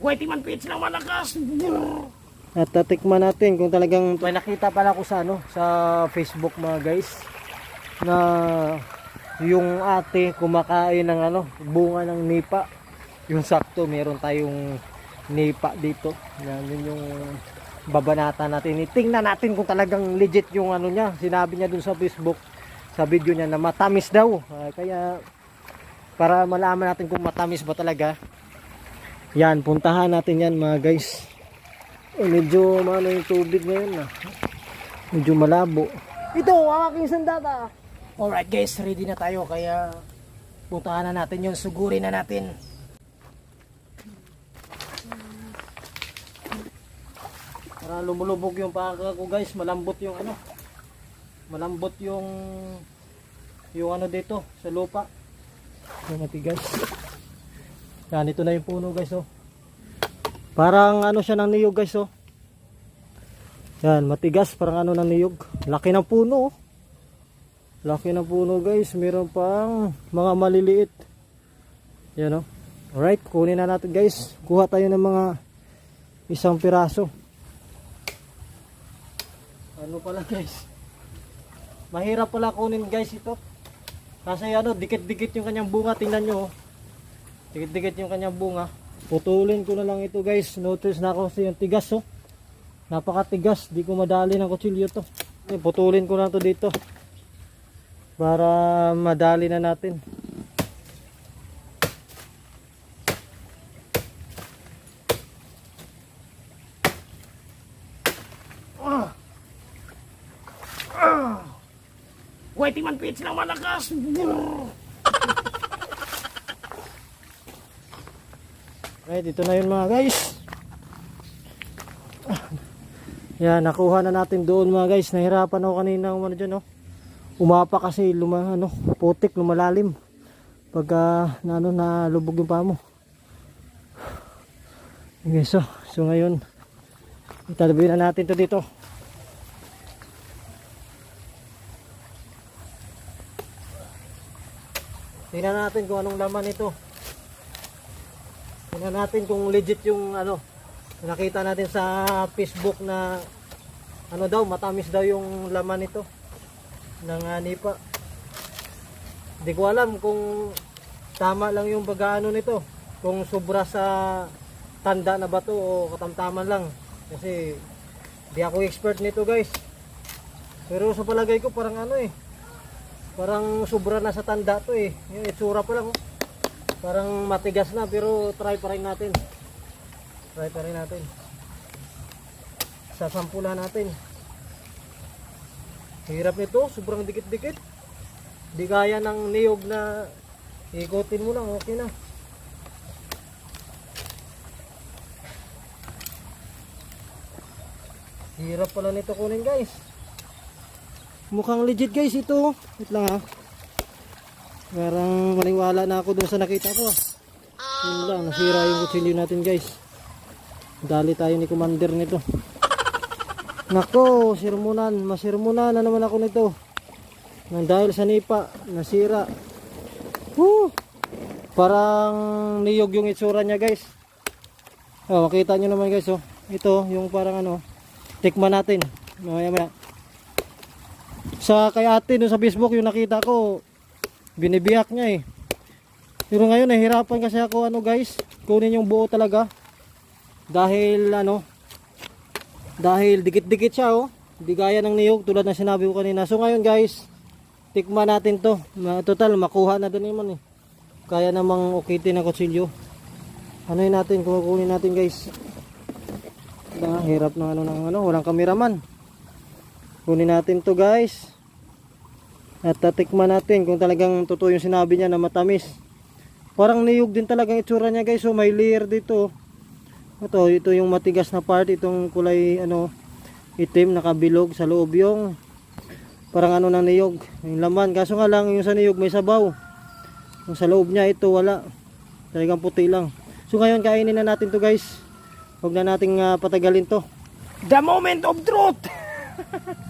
Whitey man pitch ng malakas. At tatikman natin kung talagang may nakita pala ko sa ano sa Facebook mga guys na yung ate kumakain ng ano bunga ng nipa. Yung sakto meron tayong nipa dito. Yan yun yung babanata natin. Tingnan natin kung talagang legit yung ano niya. Sinabi niya dun sa Facebook sa video niya na matamis daw. Ah, kaya para malaman natin kung matamis ba talaga. Yan, puntahan natin yan mga guys. Eh, medyo ano yung tubig ngayon na. Medyo malabo. Ito, ang aking sandata. Alright guys, ready na tayo kaya puntahan na natin yun, sugurin na natin. Para lumulubog yung paka ko guys, malambot yung ano. Malambot yung yung ano dito sa lupa. Yung matigas. Yan, ito na yung puno guys oh. Parang ano siya ng niyog guys oh. Yan, matigas parang ano ng niyog. Laki ng puno oh. Laki ng puno guys. Meron pang mga maliliit. Yan oh. Alright, kunin na natin guys. Kuha tayo ng mga isang piraso. Ano pala guys? Mahirap pala kunin guys ito. Kasi ano, dikit-dikit yung kanyang bunga. Tingnan nyo. oh. Dikit-dikit yung kanyang bunga. Putulin ko na lang ito guys. Notice na ako sa yung tigas oh. Napakatigas. Di ko madali ng kutsilyo to. Eh, putulin ko na to dito. Para madali na natin. Whitey man pitch ng malakas. Right, ito na yun mga guys. Yan, nakuha na natin doon mga guys. Nahirapan ako kanina umano dyan, oh. Umapa kasi luma, ano, putik, lumalalim. Pagka na, ano, nalubog yung paa mo. Okay, so, so ngayon, italabin na natin to dito. Tingnan natin kung anong laman ito. Tingnan natin kung legit yung ano nakita natin sa Facebook na ano daw matamis daw yung laman nito ng uh, nipa. Hindi ko alam kung tama lang yung pag-ano nito. Kung sobra sa tanda na ba to o katamtaman lang. Kasi di ako expert nito guys. Pero sa palagay ko parang ano eh. Parang sobra na sa tanda to eh. Yung itsura pa lang. oh. Parang matigas na pero try pa rin natin. Try pa rin natin. Sasampulan natin. Hirap nito, sobrang dikit-dikit. Di kaya ng niyog na ikutin mo lang, okay na. Hirap pala nito kunin guys. Mukhang legit guys ito. Wait lang ha. Parang maniwala na ako dun sa nakita ko ah. Yun lang, nasira yung kutsilyo natin guys. Dali tayo ni commander nito. Nako, sirmunan, masirmunan na naman ako nito. Nang dahil sa nipa, nasira. Woo! Parang niyog yung itsura niya guys. Oh, makita nyo naman guys oh. Ito, yung parang ano, tikman natin. Mamaya maya. Sa kay ate no, sa Facebook yung nakita ko, binibiyak niya eh. Pero ngayon nahirapan kasi ako ano guys, kunin yung buo talaga. Dahil ano, dahil dikit-dikit siya oh. Di gaya ng niyog tulad ng sinabi ko kanina. So ngayon guys, tikman natin to. Total makuha na din naman eh. Kaya namang ukitin ng kutsilyo. Ano yun natin, kukunin natin guys. Ah, hirap na ano ng ano, walang kameraman. Kunin natin to guys. At tatikman natin kung talagang totoo yung sinabi niya na matamis. Parang niyog din talagang itsura niya guys. So may layer dito. Ito, ito yung matigas na part. Itong kulay ano, itim nakabilog sa loob yung parang ano ng niyog. Yung laman. Kaso nga lang yung sa niyog may sabaw. Yung sa loob niya ito wala. Talagang puti lang. So ngayon kainin na natin to guys. Huwag na nating ah, patagalin to. The moment of truth.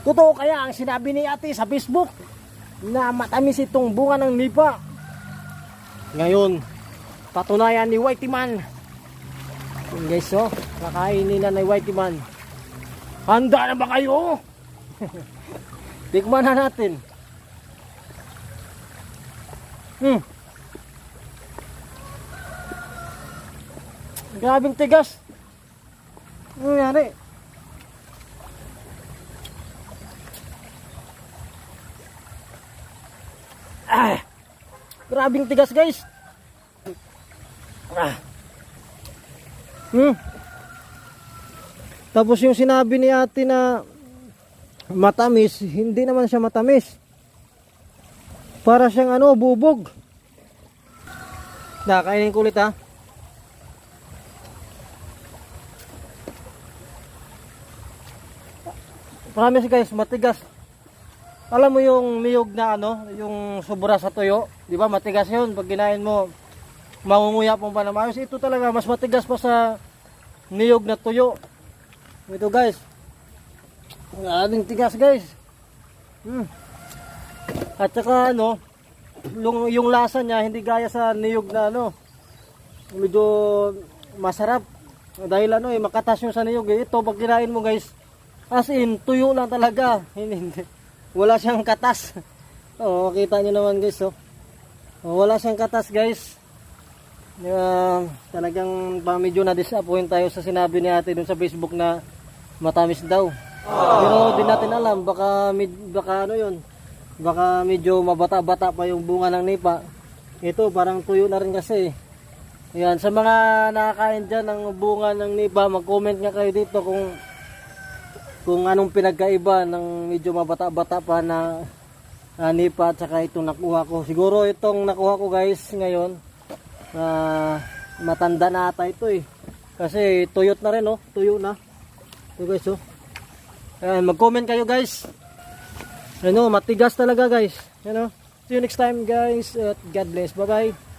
Totoo kaya ang sinabi ni ate sa Facebook na matamis itong bunga ng nipa. Ngayon, patunayan ni Whitey Man. Guys, oh, kakainin na ni Whitey Man. Handa na ba kayo? Tikman na natin. Hmm. Grabing tigas. Ano nangyari? Ah! Grabing tigas guys. Ah. Hmm. Tapos yung sinabi ni ate na matamis, hindi naman siya matamis. Para siyang ano, bubog. Nakainin ko ulit ha. Promise guys, matigas. Alam mo yung niyog na ano, yung sobra sa tuyo, di ba? Matigas yun. Pag kinain mo, mangunguya po pa na maayos. Ito talaga, mas matigas pa sa niyog na tuyo. Ito guys. Ang tigas guys. Hmm. At saka ano, yung, yung lasa niya hindi gaya sa niyog na ano. Medyo masarap. Dahil ano eh, makatas yung sa niyog eh. Ito pag kinain mo guys, as in, tuyo lang talaga. Hindi, hindi. Wala siyang katas. Oo, makita nyo naman guys oh. Oh, wala siyang katas guys. Uh, talagang medyo na-disappoint tayo sa sinabi ni ate dun sa Facebook na matamis daw. Pero di natin alam, baka, med- baka ano yun, baka medyo mabata-bata pa yung bunga ng nipa. Ito parang tuyo na rin kasi. Yan, sa mga nakakain dyan ng bunga ng nipa, mag-comment nga kayo dito kung kung anong pinagkaiba ng medyo mabata-bata pa na uh, nipa at saka itong nakuha ko. Siguro itong nakuha ko guys ngayon, ah, matanda na ata ito eh. Kasi tuyot na rin oh, tuyo na. Ito guys oh. Ayan, mag-comment kayo guys. Ano, matigas talaga guys. Ano, see you next time guys at God bless. Bye bye.